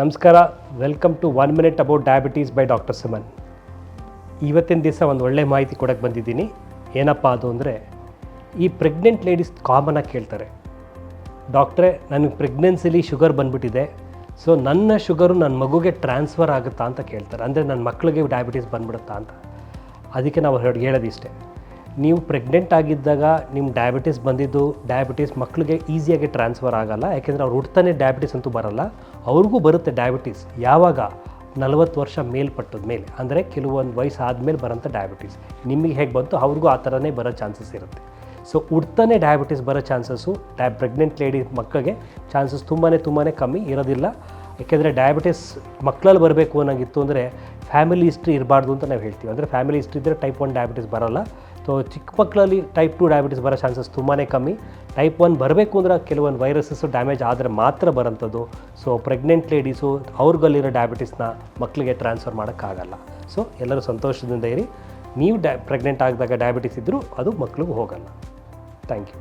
ನಮಸ್ಕಾರ welcome to one minute about diabetes by doctor Suman ಇವತ್ತಿನ ದಿವಸ ಒಂದು ಒಳ್ಳೆ ಮಾಹಿತಿ ಕೊಡೋಕ್ಕೆ ಬಂದಿದ್ದೀನಿ. ಏನಪ್ಪ ಅದು ಅಂದರೆ, ಈ ಪ್ರೆಗ್ನೆಂಟ್ ಲೇಡೀಸ್ ಕಾಮನಾಗಿ ಕೇಳ್ತಾರೆ. ಡಾಕ್ಟ್ರೇ ನನಗೆ ಪ್ರೆಗ್ನೆನ್ಸಿಲಿ ಶುಗರ್ ಬಂದ್ಬಿಟ್ಟಿದೆ. ಸೊ ನನ್ನ ಶುಗರು ನನ್ನ ಮಗುಗೆ ಟ್ರಾನ್ಸ್ಫರ್ ಆಗುತ್ತಾ ಅಂತ ಕೇಳ್ತಾರೆ. ಅಂದರೆ ನನ್ನ ಮಕ್ಕಳಿಗೆ ಡಯಾಬಿಟೀಸ್ ಬಂದ್ಬಿಡುತ್ತಾ ಅಂತ. ಅದಕ್ಕೆ ನಾವು ಹೇಳೋದು ಹೇಳೋದಿಷ್ಟೇ. ನೀವು ಪ್ರೆಗ್ನೆಂಟ್ ಆಗಿದ್ದಾಗ ನಿಮ್ಮ ಡಯಾಬಿಟೀಸ್ ಬಂದಿದ್ದು ಡಯಾಬಿಟೀಸ್ ಮಕ್ಕಳಿಗೆ ಈಸಿಯಾಗಿ ಟ್ರಾನ್ಸ್ಫರ್ ಆಗಲ್ಲ. ಯಾಕೆಂದರೆ ಅವ್ರು ಹುಡ್ತಾನೆ ಡಯಾಬಿಟೀಸ್ ಅಂತೂ ಬರಲ್ಲ. ಅವ್ರಿಗೂ ಬರುತ್ತೆ ಡಯಾಬಿಟೀಸ್ ಯಾವಾಗ? ನಲವತ್ತು ವರ್ಷ ಮೇಲ್ಪಟ್ಟದ ಮೇಲೆ. ಅಂದರೆ ಕೆಲವೊಂದು ವಯಸ್ಸು ಆದಮೇಲೆ ಬರೋಂಥ ಡಯಾಬಿಟೀಸ್ ನಿಮಗೆ ಹೇಗೆ ಬಂತು ಅವ್ರಿಗೂ ಆ ಥರನೇ ಬರೋ ಚಾನ್ಸಸ್ ಇರುತ್ತೆ. ಸೊ ಹುಡ್ತಾನೆ ಡಯಾಬಿಟೀಸ್ ಬರೋ ಚಾನ್ಸಸ್ಸು ಡಯಾ ಪ್ರೆಗ್ನೆಂಟ್ ಲೇಡಿ ಮಕ್ಕಳಿಗೆ ಚಾನ್ಸಸ್ ತುಂಬಾ ತುಂಬಾ ಕಮ್ಮಿ ಇರೋದಿಲ್ಲ. ಯಾಕೆಂದರೆ ಡಯಾಬಿಟಿಸ್ ಮಕ್ಕಳಲ್ಲಿ ಬರಬೇಕು ಅನ್ನೋಂಗಿತ್ತು ಅಂದರೆ ಫ್ಯಾಮಿಲಿ ಹಿಸ್ಟ್ರಿ ಇರಬಾರ್ದು ಅಂತ ನಾವು ಹೇಳ್ತೀವಿ. ಅಂದರೆ ಫ್ಯಾಮಿಲಿ ಹಿಸ್ಟ್ರಿ ಇದ್ದರೆ ಟೈಪ್ ಒನ್ ಡಯಾಬಿಟಿಸ್ ಬರೋಲ್ಲ. ಸೊ ಚಿಕ್ಕ ಮಕ್ಕಳಲ್ಲಿ ಟೈಪ್ ಟು ಡಯಾಬಿಟಿಸ್ ಬರೋ ಚಾನ್ಸಸ್ ತುಂಬಾ ಕಮ್ಮಿ. ಟೈಪ್ ಒನ್ ಬರಬೇಕು ಅಂದ್ರೆ ಕೆಲವೊಂದು ವೈರಸಸ್ಸು ಡ್ಯಾಮೇಜ್ ಆದರೆ ಮಾತ್ರ ಬರೋಂಥದ್ದು. ಸೊ ಪ್ರೆಗ್ನೆಂಟ್ ಲೇಡೀಸು ಅವ್ರಿಗಲ್ಲಿರೋ ಡಯಾಬಿಟಿಸ್ನ ಮಕ್ಕಳಿಗೆ ಟ್ರಾನ್ಸ್ಫರ್ ಮಾಡೋಕ್ಕಾಗಲ್ಲ. ಸೊ ಎಲ್ಲರೂ ಸಂತೋಷದಿಂದ ಇರಿ. ನೀವು ಡ್ಯಾ ಪ್ರೆಗ್ನೆಂಟ್ ಆಗಿದಾಗ ಡಯಾಬಿಟಿಸ್ ಇದ್ದರೂ ಅದು ಮಕ್ಳಿಗೂ ಹೋಗಲ್ಲ. Thank you